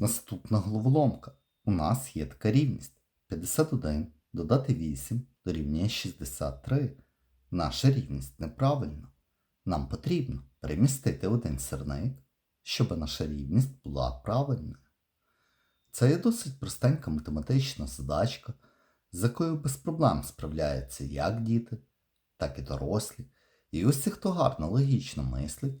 Наступна головоломка. У нас є така рівність. 51 додати 8 дорівнює 63. Наша рівність неправильна. Нам потрібно перемістити один сирник, щоб наша рівність була правильною. Це є досить простенька математична задачка, з якою без проблем справляються як діти, так і дорослі. І усі, хто гарно логічно мислить,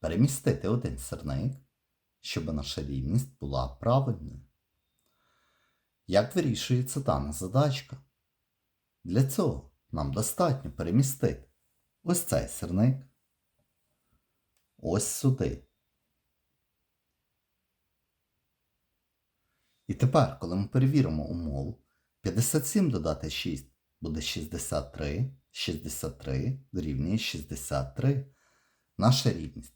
перемістити один сирник, щоб наша рівність була правильною. Як вирішується дана задачка? Для цього нам достатньо перемістити ось цей сирник ось сюди. І тепер, коли ми перевіримо умову, 57 додати 6 буде 63, 63 дорівнює 63. Наша рівність